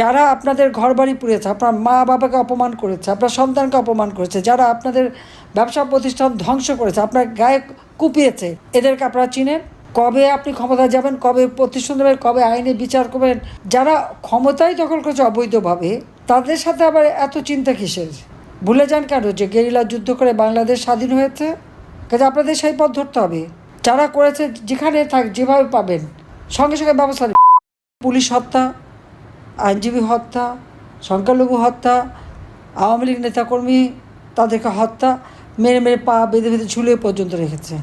যারা আপনাদের ঘরবাড়ি পুড়িয়েছে আপনার মা বাবাকে অপমান করেছে, আপনার সন্তানকে অপমান করেছে, যারা আপনাদের ব্যবসা প্রতিষ্ঠান ধ্বংস করেছে, আপনার গায়ে কুপিয়েছে, এদেরকে আপনারা চিনেন? কবে আপনি ক্ষমতা যাবেন, কবে প্রতিষ্ঠান দেবেন, কবে আইনে বিচার করবেন? যারা ক্ষমতায় দখল করেছে অবৈধভাবে, তাদের সাথে আবার এত চিন্তা কিসের? ভুলে যান কেন যে গেরিলা যুদ্ধ করে বাংলাদেশ স্বাধীন হয়েছে? কাজে আপনাদের সেই পথ ধরতে হবে। যারা করেছে, যেখানে থাক, যেভাবে পাবেন। সঙ্গে সঙ্গে ব্যবস্থা পুলিশ হত্যা আইনজীবী হত্যা, সংখ্যালঘু হত্যা, আওয়ামী লীগ নেতাকর্মী তাদেরকে হত্যা মেরে মেরে পা বেঁধে বেঁধে ঝুলিয়ে পর্যন্ত রেখেছে।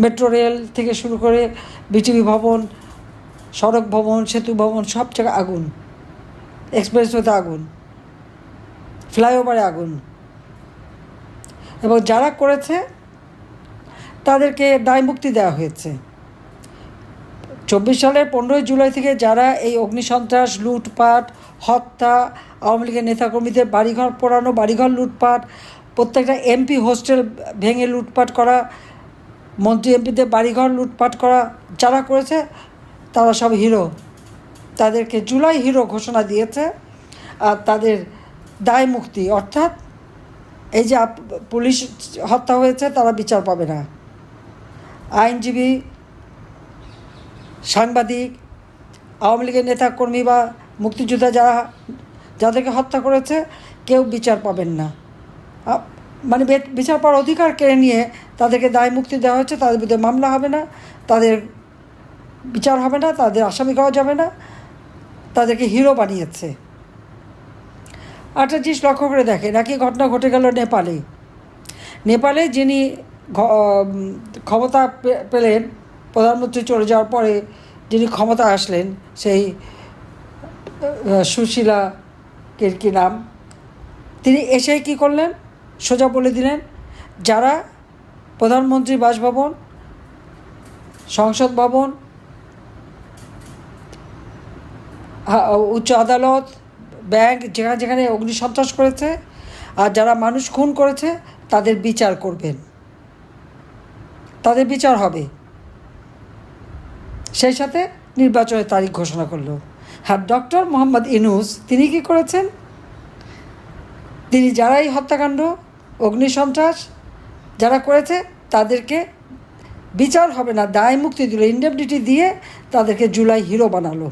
মেট্রো রেল থেকে শুরু করে বিটিভি ভবন, সড়ক ভবন, সেতু ভবন, সব জায়গায় আগুন। এক্সপ্রেসওয়েতে আগুন। ফ্লাইওভারে আগুন। এবং যারা করেছে, তাদেরকে দায় মুক্তি দেওয়া হয়েছে। চব্বিশ সালের পনেরোই জুলাই থেকে যারা এই অগ্নিসন্ত্রাস, লুটপাট, হত্যা, আওয়ামী লীগের নেতাকর্মীদের বাড়িঘর পোড়ানো, বাড়িঘর লুটপাট, প্রত্যেকটা এমপি হোস্টেল ভেঙে লুটপাট করা, মন্ত্রী এমপিদের বাড়িঘর লুটপাট করা যারা করেছে, তারা সব হিরো। তাদেরকে জুলাই হিরো ঘোষণা দিয়েছে, আর তাদের দায় মুক্তি। অর্থাৎ এই যে পুলিশ হত্যা হয়েছে, তারা বিচার পাবে না। আইনজীবী সাংবাদিক, আওয়ামী লীগের নেতাকর্মী বা মুক্তিযোদ্ধা যারা, যাদেরকে হত্যা করেছে, কেউ বিচার পাবেন না। মানে বিচার পাওয়ার অধিকার কেড়ে নিয়ে তাদেরকে দায় মুক্তি দেওয়া হচ্ছে তাদের বিরুদ্ধে মামলা হবে না, তাদের বিচার হবে না, তাদের আসামি করা যাবে না, তাদেরকে হিরো বানিয়েছে। একটা জিনিস লক্ষ্য করে দেখেন, একই ঘটনা ঘটে গেল নেপালে। নেপালে যিনি ক্ষমতা পেলেন প্রধানমন্ত্রী চলে যাওয়ার পরে যিনি ক্ষমতা আসলেন, সেই সুশীলা কে কি নাম? তিনি এসে কি করলেন? সোজা বলে দিলেন, যারা প্রধানমন্ত্রী বাসভবন, সংসদ ভবন উচ্চ আদালত, ব্যাংক, যেখানে যেখানে অগ্নিসন্ত্রাস করেছে, আর যারা মানুষ খুন করেছে, তাদের বিচার করবেন। তাদের বিচার হবে। সেই সাথে নির্বাচনের তারিখ ঘোষণা করল। হ্যাঁ ডক্টর মোহাম্মদ ইনুস তিনি কি করেছেন? তিনি যারাই হত্যাকাণ্ড অগ্নিসন্ত্রাস যারা করেছে, তাদেরকে বিচার হবে না, দায় মুক্তি দিল ইন্ডেমনিটি দিয়ে তাদেরকে জুলাই হিরো বানালো।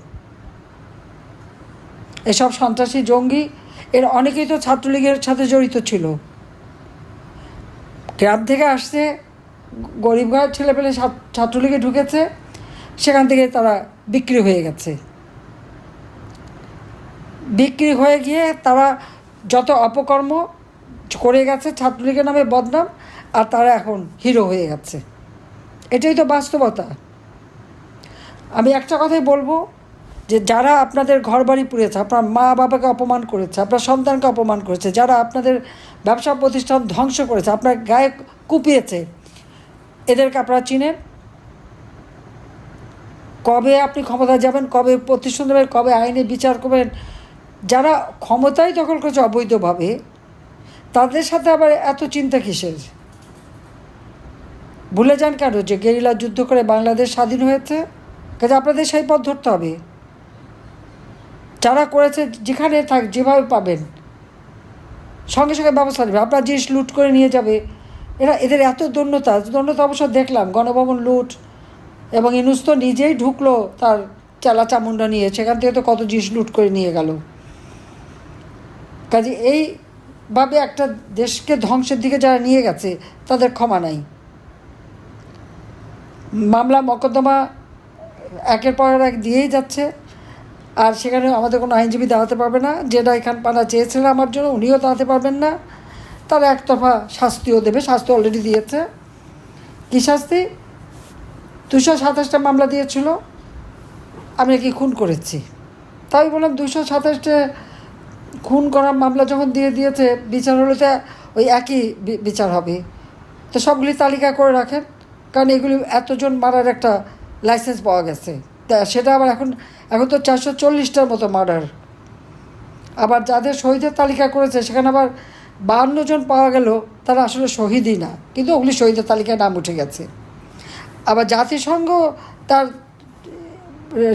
এসব সন্ত্রাসী জঙ্গি, এর অনেকেই তো ছাত্রলীগের সাথে জড়িত ছিল। গ্রাম থেকে আসছে, গরিব ঘরের ছেলেপেলে ছাত্রলীগে ঢুকেছে সেখান থেকে তারা বিক্রি হয়ে গেছে। বিক্রি হয়ে গিয়ে তারা যত অপকর্ম করে গেছে ছাত্রলীগের নামে বদনাম, আর তারা এখন হিরো হয়ে গেছে। এটাই তো বাস্তবতা। আমি একটা কথাই বলব যে যারা আপনাদের ঘর বাড়ি পুড়েছে, আপনার মা বাবাকে অপমান করেছে, আপনার সন্তানকে অপমান করেছে, যারা আপনাদের ব্যবসা প্রতিষ্ঠান ধ্বংস করেছে, আপনার গায়ে কুপিয়েছে, এদেরকে আপনারা চিনেন। কবে আপনি ক্ষমতায় যাবেন, কবে প্রতিষ্ঠান দেবেন, কবে আইনে বিচার করবেন, যারা ক্ষমতায় দখল করছে অবৈধভাবে, তাদের সাথে আবার এত চিন্তা কিসের? ভুলে যান কেন যে গেরিলা যুদ্ধ করে বাংলাদেশ স্বাধীন হয়েছে? কাজে আপনাদের সেই পথ ধরতে হবে। যারা করেছে, যেখানে থাক, যেভাবে পাবেন, সঙ্গে সঙ্গে ব্যবস্থা নেবে। আপনার জিনিস লুট করে নিয়ে যাবে। এরা, এদের এত দন্যতা দন্যতা অবশ্য দেখলাম, গণভবন লুট এবং ইনুস তো নিজেই ঢুকলো তার চালা চামুন্ডা নিয়ে। সেখান থেকে তো কত জিনিস লুট করে নিয়ে গেল। কাজে এইভাবে একটা দেশকে ধ্বংসের দিকে যারা নিয়ে গেছে, তাদের ক্ষমা নাই। মামলা মকদ্দমা একের পর এক দিয়েই যাচ্ছে। আর সেখানে আমাদের কোনো আইনজীবী দাঁড়াতে পারবে না। যেটা এখান পানা চেয়েছিলেন আমার জন্য, উনিও দাঁড়াতে পারবেন না। তারা একতরফা শাস্তিও দেবে, শাস্তি অলরেডি দিয়েছে। কী শাস্তি? দুশো সাতাশটা মামলা দিয়েছিল, আমি নাকি খুন করেছি। তাই বললাম দুশো সাতাশটা খুন করার মামলা যখন দিয়ে দিয়েছে, বিচার হলে তো ওই একই বিচার হবে। তো সবগুলি তালিকা করে রাখেন, কারণ এগুলি এতজন মারার একটা লাইসেন্স পাওয়া গেছে। তা সেটা আবার এখন এখন তো চারশো চল্লিশটার মতো মার্ডার আবার যাদের শহীদের তালিকা করেছে, সেখানে আবার বাহান্ন জন পাওয়া গেল তারা আসলে শহীদই না। কিন্তু ওগুলি শহীদের তালিকায় নাম উঠে গেছে। আবার জাতিসংঘ তার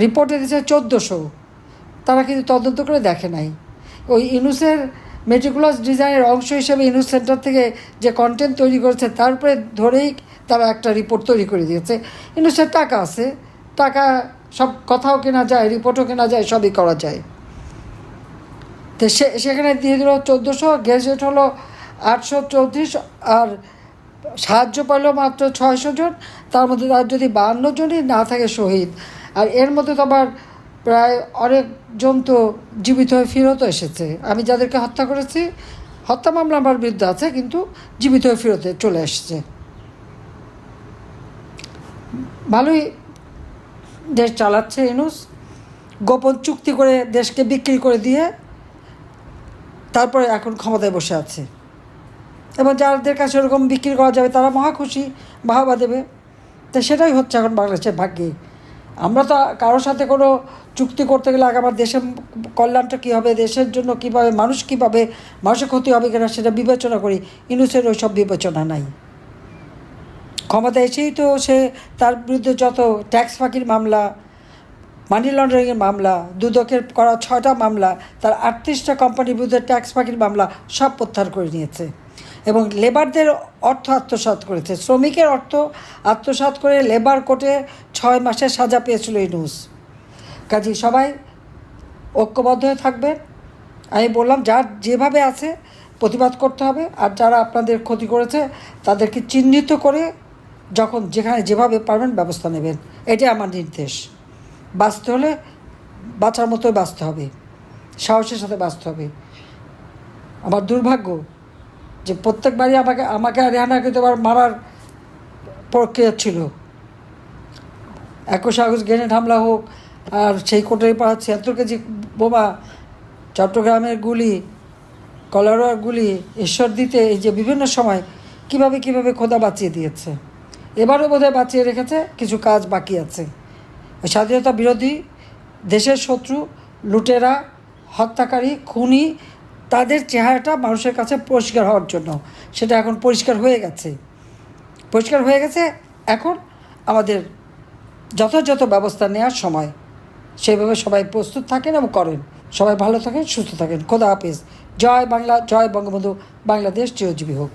রিপোর্টে দিয়েছে চোদ্দোশো। তারা কিন্তু তদন্ত করে দেখে নাই। ওই ইনুসের মেটিকুলাস ডিজাইনের অংশ হিসেবে ইনুস সেন্টার থেকে যে কন্টেন্ট তৈরি করেছে, তার উপরে ধরেই তারা একটা রিপোর্ট তৈরি করে দিয়েছে। ইনুসের টাকা আছে। টাকা সব কথাও কেনা যায় রিপোর্টও কেনা যায়, সবই করা যায়। তো সে, সেখানে দিয়ে দিল চোদ্দোশো গ্যাজেট হলো আটশো চৌত্রিশ আর সাহায্য পাইলো মাত্র ছয়শো জন, তার মধ্যে তার যদি বাহান্ন জনই না থাকে শহীদ, আর এর মধ্যে তো আবার প্রায় অনেকজন তো জীবিত হয়ে ফেরত এসেছে। আমি যাদেরকে হত্যা করেছি, হত্যা মামলা আমার বিরুদ্ধে আছে, কিন্তু জীবিত হয়ে ফেরতে চলে এসেছে। ভালোই দেশ চালাচ্ছে ইনুস গোপন চুক্তি করে দেশকে বিক্রি করে দিয়ে তারপরে এখন ক্ষমতায় বসে আছে। এবং যাদের কাছে ওরকম বিক্রি করা যাবে, তারা মহা খুশি, বাহবা দেবে। তো সেটাই হচ্ছে এখন বাংলাদেশের ভাগ্যে। আমরা তো কারোর সাথে কোনো চুক্তি করতে গেলে আগে আমার দেশের কল্যাণটা কী হবে, দেশের জন্য কীভাবে, মানুষ কীভাবে, মানুষের ক্ষতি হবে কিনা সেটা বিবেচনা করি। ইনুসের ওই সব বিবেচনা নাই। ক্ষমতা এসেই তো সে তার বিরুদ্ধে যত ট্যাক্স ফাঁকির মামলা মানি লন্ডারিংয়ের মামলা, দুদকের করা ছয়টা মামলা, তার আটত্রিশটা কোম্পানির বিরুদ্ধে ট্যাক্স ফাঁকির মামলা সব প্রত্যাহার করে নিয়েছে। এবং লেবারদের অর্থ আত্মসাৎ করেছে। শ্রমিকের অর্থ আত্মসাৎ করে লেবার কোর্টে ছয় মাসের সাজা পেয়েছিল নিউজ কাজে, সবাই ঐক্যবদ্ধ হয়ে থাকবেন আমি বললাম, যার যেভাবে আছে প্রতিবাদ করতে হবে, আর যারা আপনাদের ক্ষতি করেছে, তাদেরকে চিহ্নিত করে যখন যেখানে যেভাবে পারবেন ব্যবস্থা নেবেন। এটাই আমার নির্দেশ। বাঁচতে হলে বাঁচার মতোই বাঁচতে হবে। সাহসের সাথে বাঁচতে হবে। আমার দুর্ভাগ্য যে প্রত্যেকবারই আমাকে আমাকে আর রেহানাকে তো আবার মারার প্রক্রিয়া ছিল। একুশে আগস্ট গ্রেনেড হামলা হোক, আর সেই কোটারি পাড়া ছিয়াত্তর কেজি বোমা, চট্টগ্রামের গুলি কলারোয়ার গুলি ঈশ্বর দিতে এই যে বিভিন্ন সময় কীভাবে কীভাবে খোদা বাঁচিয়ে দিয়েছে। এবারও বোধহয় বাঁচিয়ে রেখেছে, কিছু কাজ বাকি আছে। স্বাধীনতা বিরোধী, দেশের শত্রু, লুটেরা, হত্যাকারী, খুনি তাদের চেহারাটা মানুষের কাছে পরিষ্কার হওয়ার জন্য। সেটা এখন পরিষ্কার হয়ে গেছে। পরিষ্কার হয়ে গেছে। এখন আমাদের যথাযথ ব্যবস্থা নেওয়ার সময় সেইভাবে সবাই প্রস্তুত থাকেন এবং করেন। সবাই ভালো থাকেন, সুস্থ থাকেন। খোদা হাফিজ। জয় বাংলা, জয় বঙ্গবন্ধু। বাংলাদেশ চিরজীবী হোক।